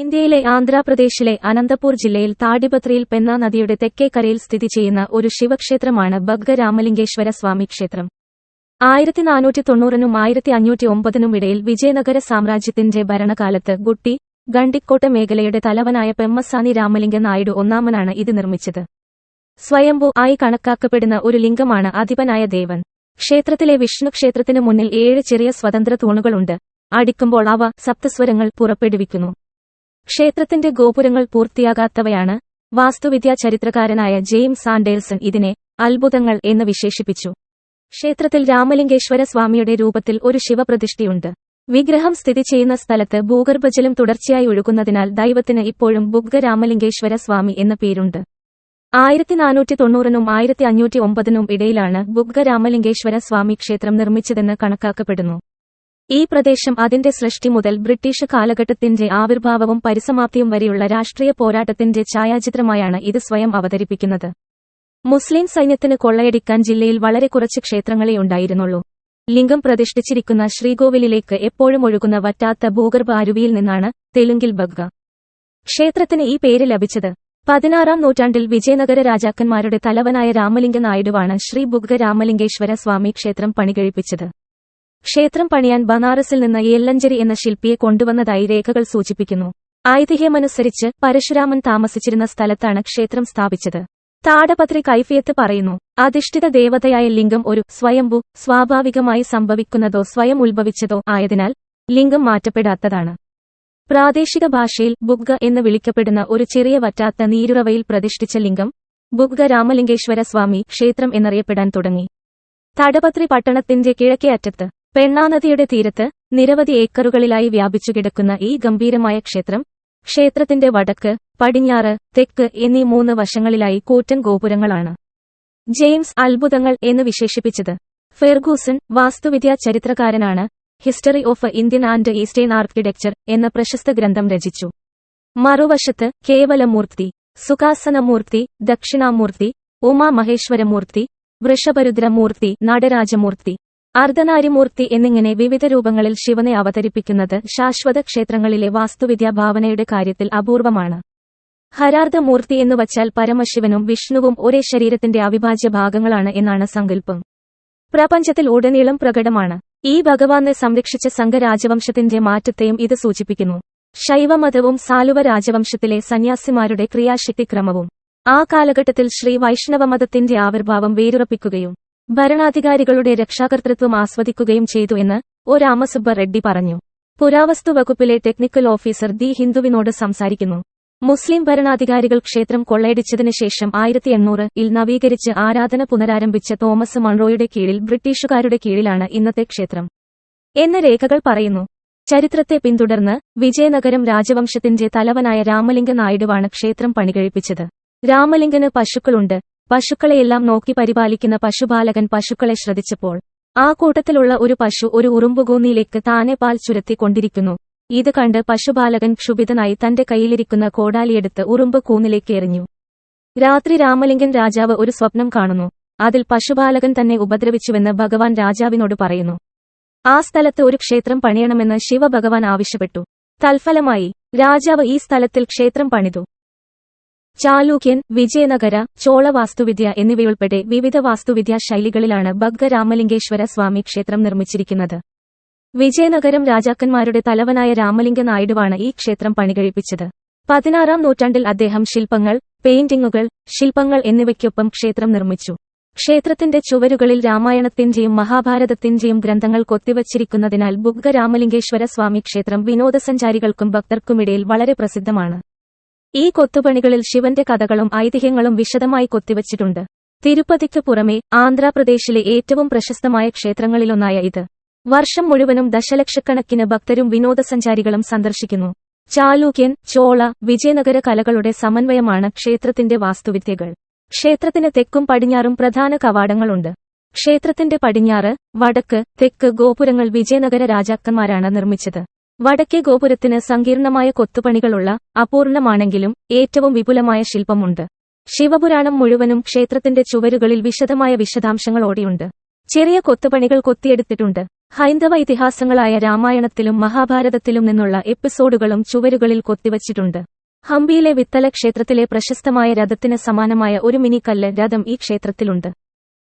ഇന്ത്യയിലെ ആന്ധ്രാപ്രദേശിലെ അനന്തപൂർ ജില്ലയിൽ താടിപത്രിയിൽ പെന്ന നദിയുടെ തെക്കേക്കരയിൽ സ്ഥിതി ചെയ്യുന്ന ഒരു ശിവക്ഷേത്രമാണ് ബഗ്ഗ രാമലിംഗേശ്വര സ്വാമി ക്ഷേത്രം. ആയിരത്തി നാനൂറ്റി തൊണ്ണൂറിനും ആയിരത്തി അഞ്ഞൂറ്റി ഒമ്പതിനും ഇടയിൽ വിജയനഗര സാമ്രാജ്യത്തിന്റെ ഭരണകാലത്ത് ഗുട്ടി ഗണ്ടിക്കോട്ട മേഖലയുടെ തലവനായ പെമ്മസാനി രാമലിംഗ നായിഡു ഒന്നാമനാണ് ഇത് നിർമ്മിച്ചത്. സ്വയംഭൂ ആയി കണക്കാക്കപ്പെടുന്ന ഒരു ലിംഗമാണ് അധിപനായ ദേവൻ. ക്ഷേത്രത്തിലെ വിഷ്ണു ക്ഷേത്രത്തിനു മുന്നിൽ ഏഴ് ചെറിയ സ്വതന്ത്ര തൂണുകളുണ്ട്. അടിക്കുമ്പോൾ അവ സപ്തസ്വരങ്ങൾ പുറപ്പെടുവിക്കുന്നു. ക്ഷേത്രത്തിന്റെ ഗോപുരങ്ങൾ പൂർത്തിയാകാത്തവയാണ് വാസ്തുവിദ്യാ ചരിത്രകാരനായ ജെയിംസ് സാൻഡേഴ്സൺ ഇതിനെ അത്ഭുതങ്ങൾ എന്ന് വിശേഷിപ്പിച്ചു. ക്ഷേത്രത്തിൽ രാമലിംഗേശ്വര സ്വാമിയുടെ രൂപത്തിൽ ഒരു ശിവപ്രതിഷ്ഠയുണ്ട്. വിഗ്രഹം സ്ഥിതി ചെയ്യുന്ന സ്ഥലത്ത് ഭൂഗർഭജലം തുടർച്ചയായി ഒഴുകുന്നതിനാൽ ദൈവത്തിന് ഇപ്പോഴും ബുഗ്ഗ രാമലിംഗേശ്വര സ്വാമി എന്ന പേരുണ്ട്. ആയിരത്തി നാനൂറ്റി തൊണ്ണൂറിനും ആയിരത്തി അഞ്ഞൂറ്റി ഒമ്പതിനും ഇടയിലാണ് ബുഗ്ഗ രാമലിംഗേശ്വര സ്വാമി ക്ഷേത്രം നിർമ്മിച്ചതെന്ന് കണക്കാക്കപ്പെടുന്നു. ഈ പ്രദേശം അതിന്റെ സൃഷ്ടി മുതൽ ബ്രിട്ടീഷ് കാലഘട്ടത്തിന്റെ ആവിർഭാവവും പരിസമാപ്തിയും വരെയുള്ള രാഷ്ട്രീയ പോരാട്ടത്തിന്റെ ഛായാചിത്രമായാണ് ഇത് സ്വയം അവതരിപ്പിക്കുന്നത്. മുസ്ലിം സൈന്യത്തിന് കൊള്ളയടിക്കാൻ ജില്ലയിൽ വളരെ കുറച്ച് ക്ഷേത്രങ്ങളേ ഉണ്ടായിരുന്നുള്ളൂ. ലിംഗം പ്രതിഷ്ഠിച്ചിരിക്കുന്ന ശ്രീകോവിലിലേക്ക് എപ്പോഴും ഒഴുകുന്ന വറ്റാത്ത ഭൂഗർഭ അരുവിയിൽ നിന്നാണ് തെലുങ്കിൽ ബഗ്ഗ ക്ഷേത്രത്തിന് ഈ പേര് ലഭിച്ചത്. പതിനാറാം നൂറ്റാണ്ടിൽ വിജയനഗര രാജാക്കന്മാരുടെ തലവനായ രാമലിംഗ നായിഡുവാണ് ശ്രീ ബുഗ്ഗ രാമലിംഗേശ്വര സ്വാമി ക്ഷേത്രം പണികഴിപ്പിച്ചത്. ക്ഷേത്രം പണിയാൻ ബനാറസിൽ നിന്ന് യെല്ലഞ്ചേരി എന്ന ശില്പിയെ കൊണ്ടുവന്നതായി രേഖകൾ സൂചിപ്പിക്കുന്നു. ഐതിഹ്യമനുസരിച്ച് പരശുരാമൻ താമസിച്ചിരുന്ന സ്ഥലത്താണ് ക്ഷേത്രം സ്ഥാപിച്ചത്. താടപത്രി കൈഫിയത്ത് പറയുന്നു അധിഷ്ഠിത ദേവതയായ ലിംഗം ഒരു സ്വയംഭു സ്വാഭാവികമായി സംഭവിക്കുന്നതോ സ്വയം ഉത്ഭവിച്ചതോ ആയതിനാൽ ലിംഗം മാറ്റപ്പെടാത്തതാണ്. പ്രാദേശിക ഭാഷയിൽ ബുഗ്ഗ എന്ന് വിളിക്കപ്പെടുന്ന ഒരു ചെറിയ വറ്റാത്ത നീരുറവയിൽ പ്രതിഷ്ഠിച്ച ലിംഗം ബുഗ്ഗ രാമലിംഗേശ്വര സ്വാമി ക്ഷേത്രം എന്നറിയപ്പെടാൻ തുടങ്ങി. തടപത്രി പട്ടണത്തിന്റെ കിഴക്കേ അറ്റത്ത് പെണ്ണാനദിയുടെ തീരത്ത് നിരവധി ഏക്കറുകളിലായി വ്യാപിച്ചുകിടക്കുന്ന ഈ ഗംഭീരമായ ക്ഷേത്രം ക്ഷേത്രത്തിന്റെ വടക്ക് പടിഞ്ഞാറ് തെക്ക് എന്നീ മൂന്ന് വശങ്ങളിലായി കൂറ്റൻ ഗോപുരങ്ങളാണ്. ജെയിംസ് അത്ഭുതങ്ങൾ എന്ന് വിശേഷിപ്പിച്ചത്. ഫെർഗൂസൺ വാസ്തുവിദ്യാ ചരിത്രകാരനാണ്. History of Indian and eastern architecture എന്ന പ്രശസ്ത ഗ്രന്ഥം രചിച്ചു. മറുവശത്ത് കേവലമൂർത്തി സുഖാസനമൂർത്തി ദക്ഷിണാമൂർത്തി ഉമാമഹേശ്വരമൂർത്തി വൃഷഭരുദ്രമൂർത്തി നടരാജമൂർത്തി അർദ്ധനാരിമൂർത്തി എന്നിങ്ങനെ വിവിധ രൂപങ്ങളിൽ ശിവനെ അവതരിപ്പിക്കുന്നത് ശാശ്വത ക്ഷേത്രങ്ങളിലെ വാസ്തുവിദ്യാ ഭാവനയുടെ കാര്യത്തിൽ അപൂർവമാണ്. ഹരാർദ്ധമൂർത്തി എന്നുവച്ചാൽ പരമശിവനും വിഷ്ണുവും ഒരേ ശരീരത്തിന്റെ അവിഭാജ്യ ഭാഗങ്ങളാണ് എന്നാണ് സങ്കല്പം. പ്രപഞ്ചത്തിൽ ഉടനീളം പ്രകടമാണ്. ഈ ഭഗവാനെ സംരക്ഷിച്ച സംഘരാജവംശത്തിന്റെ മാറ്റത്തെയും ഇത് സൂചിപ്പിക്കുന്നു. ശൈവമതവും സാലുവ രാജവംശത്തിലെ സന്യാസിമാരുടെ ക്രിയാശക്തിക്രമവും ആ കാലഘട്ടത്തിൽ ശ്രീ വൈഷ്ണവമതത്തിന്റെ ആവിർഭാവം വേരുറപ്പിക്കുകയും ഭരണാധികാരികളുടെ രക്ഷാകർതൃത്വം ആസ്വദിക്കുകയും ചെയ്തു എന്ന് ഒ രാമസുബ്ബ റെഡ്ഡി പറഞ്ഞു. പുരാവസ്തു വകുപ്പിലെ ടെക്നിക്കൽ ഓഫീസർ ദി ഹിന്ദുവിനോട് സംസാരിക്കുന്നു. മുസ്ലിം ഭരണാധികാരികൾ ക്ഷേത്രം കൊള്ളയടിച്ചതിനു ശേഷം ആയിരത്തി എണ്ണൂറ് ഇൽ നവീകരിച്ച് ആരാധന പുനരാരംഭിച്ച തോമസ് മൺറോയുടെ കീഴിൽ ബ്രിട്ടീഷുകാരുടെ കീഴിലാണ് ഇന്നത്തെ ക്ഷേത്രം. എന്ന് രേഖകൾ പറയുന്നു. ചരിത്രത്തെ പിന്തുടർന്ന് വിജയനഗരം രാജവംശത്തിന്റെ തലവനായ രാമലിംഗ നായിഡുവാണ് ക്ഷേത്രം പണികഴിപ്പിച്ചത്. രാമലിംഗന് പശുക്കളുണ്ട്. പശുക്കളെയെല്ലാം നോക്കി പരിപാലിക്കുന്ന പശുപാലകൻ പശുക്കളെ ശ്രദ്ധിച്ചപ്പോൾ ആ കൂട്ടത്തിലുള്ള ഒരു പശു ഒരു ഉറുമ്പുകൂന്നിയിലേക്ക് താനെ പാൽ ചുരത്തിക്കൊണ്ടിരിക്കുന്നു. ഇത് കണ്ട് പശുപാലകൻ ക്ഷുഭിതനായി തന്റെ കയ്യിലിരിക്കുന്ന കോടാലിയെടുത്ത് ഉറുമ്പ് കൂന്നിലേക്ക് എറിഞ്ഞു. രാത്രി രാമലിംഗൻ രാജാവ് ഒരു സ്വപ്നം കാണുന്നു. അതിൽ പശുപാലകൻ തന്നെ ഉപദ്രവിച്ചുവെന്ന് ഭഗവാൻ രാജാവിനോട് പറയുന്നു. ആ സ്ഥലത്ത് ഒരു ക്ഷേത്രം പണിയണമെന്ന് ശിവഭഗവാൻ ആവശ്യപ്പെട്ടു. തൽഫലമായി രാജാവ് ഈ സ്ഥലത്തിൽ ക്ഷേത്രം പണിതു. ചാലൂക്യൻ വിജയനഗര ചോള വാസ്തുവിദ്യ എന്നിവയുൾപ്പെടെ വിവിധ വാസ്തുവിദ്യാ ശൈലികളിലാണ് ബഗ്ഗ രാമലിംഗേശ്വര സ്വാമി ക്ഷേത്രം നിർമ്മിച്ചിരിക്കുന്നത്. വിജയനഗരം രാജാക്കന്മാരുടെ തലവനായ രാമലിംഗ നായിഡുവാണ് ഈ ക്ഷേത്രം പണികഴിപ്പിച്ചത്. പതിനാറാം നൂറ്റാണ്ടിൽ അദ്ദേഹം ശില്പങ്ങൾ പെയിന്റിങ്ങുകൾ ശില്പങ്ങൾ എന്നിവയ്ക്കൊപ്പം ക്ഷേത്രം നിർമ്മിച്ചു. ക്ഷേത്രത്തിന്റെ ചുവരുകളിൽ രാമായണത്തിന്റെയും മഹാഭാരതത്തിന്റെയും ഗ്രന്ഥങ്ങൾ കൊത്തിവച്ചിരിക്കുന്നതിനാൽ ബുഗ്ഗ രാമലിംഗേശ്വര സ്വാമി ക്ഷേത്രം വിനോദസഞ്ചാരികൾക്കും ഭക്തർക്കുമിടയിൽ വളരെ പ്രസിദ്ധമാണ്. ഈ കൊത്തുപണികളിൽ ശിവന്റെ കഥകളും ഐതിഹ്യങ്ങളും വിശദമായി കൊത്തിവച്ചിട്ടുണ്ട്. തിരുപ്പതിക്ക് പുറമെ ആന്ധ്രാപ്രദേശിലെ ഏറ്റവും പ്രശസ്തമായ ക്ഷേത്രങ്ങളിലൊന്നായ ഇത്. വർഷം മുഴുവനും ദശലക്ഷക്കണക്കിന് ഭക്തരും വിനോദസഞ്ചാരികളും സന്ദർശിക്കുന്നു. ചാലൂക്യൻ ചോള വിജയനഗര കലകളുടെ സമന്വയമാണ് ക്ഷേത്രത്തിന്റെ വാസ്തുവിദ്യകൾ. ക്ഷേത്രത്തിന് തെക്കും പടിഞ്ഞാറും പ്രധാന കവാടങ്ങളുണ്ട്. ക്ഷേത്രത്തിന്റെ പടിഞ്ഞാറ് വടക്ക് തെക്ക് ഗോപുരങ്ങൾ വിജയനഗര രാജാക്കന്മാരാണ് നിർമ്മിച്ചത്. വടക്കേ ഗോപുരത്തിന് സങ്കീർണമായ കൊത്തുപണികളുള്ള അപൂർണമാണെങ്കിലും ഏറ്റവും വിപുലമായ ശില്പമുണ്ട്. ശിവപുരാണം മുഴുവനും ക്ഷേത്രത്തിന്റെ ചുവരുകളിൽ വിശദമായ വിശദാംശങ്ങളോടെയുണ്ട്. ചെറിയ കൊത്തുപണികൾ കൊത്തിയെടുത്തിട്ടുണ്ട്. ഹൈന്ദവ ഇതിഹാസങ്ങളായ രാമായണത്തിലും മഹാഭാരതത്തിലും നിന്നുള്ള എപ്പിസോഡുകളും ചുവരുകളിൽ കൊത്തിവച്ചിട്ടുണ്ട്. ഹംപിയിലെ വിത്തല ക്ഷേത്രത്തിലെ പ്രശസ്തമായ രഥത്തിന് സമാനമായ ഒരു മിനി കല്ല് രഥം ഈ ക്ഷേത്രത്തിലുണ്ട്.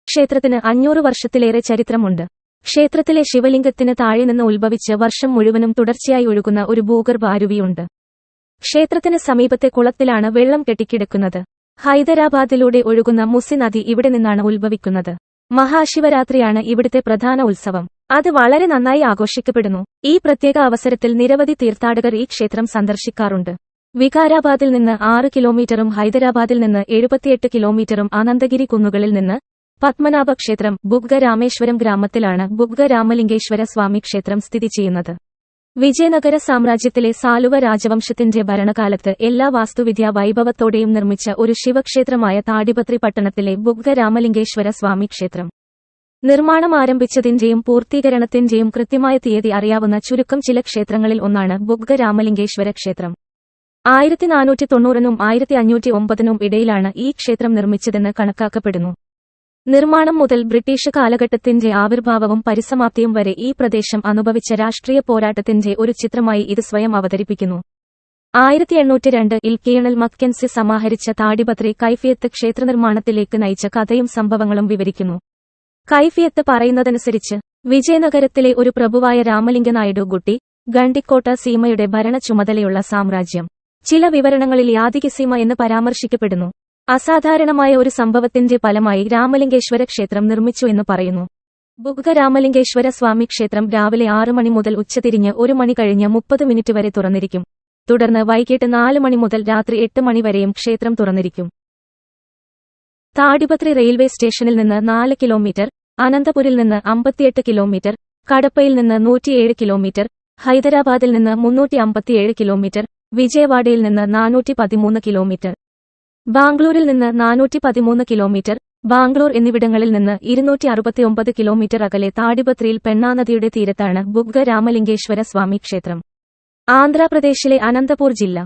ക്ഷേത്രത്തിന് അഞ്ഞൂറ് വർഷത്തിലേറെ ചരിത്രമുണ്ട്. ക്ഷേത്രത്തിലെ ശിവലിംഗത്തിന് താഴെ നിന്ന് ഉത്ഭവിച്ച് വർഷം മുഴുവനും തുടർച്ചയായി ഒഴുകുന്ന ഒരു ഭൂഗർഭ അരുവിയുണ്ട്. ക്ഷേത്രത്തിന് സമീപത്തെ കുളത്തിലാണ് വെള്ളം കെട്ടിക്കിടക്കുന്നത്. ഹൈദരാബാദിലൂടെ ഒഴുകുന്ന മുസി നദി ഇവിടെ നിന്നാണ് ഉത്ഭവിക്കുന്നത്. മഹാശിവരാത്രിയാണ് ഇവിടുത്തെ പ്രധാന ഉത്സവം. അത് വളരെ നന്നായി ആഘോഷിക്കപ്പെടുന്നു. ഈ പ്രത്യേക അവസരത്തിൽ നിരവധി തീർത്ഥാടകർ ഈ ക്ഷേത്രം സന്ദർശിക്കാറുണ്ട്. വികാരാബാദിൽ നിന്ന് ആറ് കിലോമീറ്ററും ഹൈദരാബാദിൽ നിന്ന് എഴുപത്തിയെട്ട് കിലോമീറ്ററും അനന്തഗിരി കുന്നുകളിൽ നിന്ന് പത്മനാഭ ക്ഷേത്രം ബുഗ്ഗ രാമേശ്വരം ഗ്രാമത്തിലാണ് ബുഗ്ഗ രാമലിംഗേശ്വര സ്വാമി ക്ഷേത്രം സ്ഥിതി ചെയ്യുന്നത്. വിജയനഗര സാമ്രാജ്യത്തിലെ സാലുവ രാജവംശത്തിന്റെ ഭരണകാലത്ത് എല്ലാ വാസ്തുവിദ്യാ വൈഭവത്തോടെയും നിർമ്മിച്ച ഒരു ശിവക്ഷേത്രമായ താടിപത്രി പട്ടണത്തിലെ ബുഗ്ഗ രാമലിംഗേശ്വര സ്വാമി ക്ഷേത്രം. നിർമ്മാണം ആരംഭിച്ചതിന്റെയും പൂർത്തീകരണത്തിന്റെയും കൃത്യമായ തീയതി അറിയാവുന്ന ചുരുക്കം ചില ക്ഷേത്രങ്ങളിൽ ഒന്നാണ് ബുഗ്ഗ രാമലിംഗേശ്വര ക്ഷേത്രം. ആയിരത്തി നാനൂറ്റി തൊണ്ണൂറിനും ആയിരത്തി അഞ്ഞൂറ്റി ഒമ്പതിനും ഇടയിലാണ് ഈ ക്ഷേത്രം നിർമ്മിച്ചതെന്ന് കണക്കാക്കപ്പെടുന്നു. നിർമ്മാണം മുതൽ ബ്രിട്ടീഷ് കാലഘട്ടത്തിന്റെ ആവിർഭാവവും പരിസമാപ്തിയും വരെ ഈ പ്രദേശം അനുഭവിച്ച രാഷ്ട്രീയ പോരാട്ടത്തിന്റെ ഒരു ചിത്രമായി ഇത് സ്വയം അവതരിപ്പിക്കുന്നു. ആയിരത്തി എണ്ണൂറ്റി രണ്ട് ഇൽ കേണൽ സമാഹരിച്ച താടിപത്രി കൈഫിയത്ത് ക്ഷേത്രനിർമ്മാണത്തിലേക്ക് നയിച്ച കഥയും സംഭവങ്ങളും വിവരിക്കുന്നു. കൈഫിയത്ത് പറയുന്നതനുസരിച്ച് വിജയനഗരത്തിലെ ഒരു പ്രഭുവായ രാമലിംഗനായിഡു ഗുട്ടി ഗണ്ടിക്കോട്ട സീമയുടെ ഭരണ ചുമതലയുള്ള സാമ്രാജ്യം. ചില വിവരണങ്ങളിൽ യാദികസീമ എന്ന് പരാമർശിക്കപ്പെടുന്നു. അസാധാരണമായ ഒരു സംഭവത്തിന്റെ ഫലമായി രാമലിംഗേശ്വര ക്ഷേത്രം നിർമ്മിച്ചു എന്ന് പറയുന്നു. ബുഗ്ഗ രാമലിംഗേശ്വര സ്വാമി ക്ഷേത്രം രാവിലെ ആറു മണി മുതൽ ഉച്ചതിരിഞ്ഞ് ഒരു മണി കഴിഞ്ഞ് മുപ്പത് മിനിറ്റ് വരെ തുറന്നിരിക്കും. തുടർന്ന് വൈകിട്ട് നാല് മണി മുതൽ രാത്രി എട്ട് മണി വരെയും ക്ഷേത്രം തുറന്നിരിക്കും. താടിപത്രി റെയിൽവേ സ്റ്റേഷനിൽ നിന്ന് നാല് കിലോമീറ്റർ അനന്തപുരിൽ നിന്ന് അമ്പത്തിയെട്ട് കിലോമീറ്റർ കടപ്പയിൽ നിന്ന് നൂറ്റിയേഴ് കിലോമീറ്റർ ഹൈദരാബാദിൽ നിന്ന് മുന്നൂറ്റി അമ്പത്തിയേഴ് കിലോമീറ്റർ വിജയവാഡയിൽ നിന്ന് നാനൂറ്റി പതിമൂന്ന് കിലോമീറ്റർ. ബാംഗ്ലൂരിൽ നിന്ന് നാനൂറ്റി പതിമൂന്ന് കിലോമീറ്റർ ബാംഗ്ലൂർ എന്നിവിടങ്ങളിൽ നിന്ന് ഇരുന്നൂറ്റി അറുപത്തിയൊമ്പത് കിലോമീറ്റർ അകലെ താടിപത്രിയിൽ പെണ്ണാനദിയുടെ തീരത്താണ് ബുഗ്ഗ രാമലിംഗേശ്വര സ്വാമി ക്ഷേത്രം. ആന്ധ്രാപ്രദേശിലെ അനന്തപൂർ ജില്ല.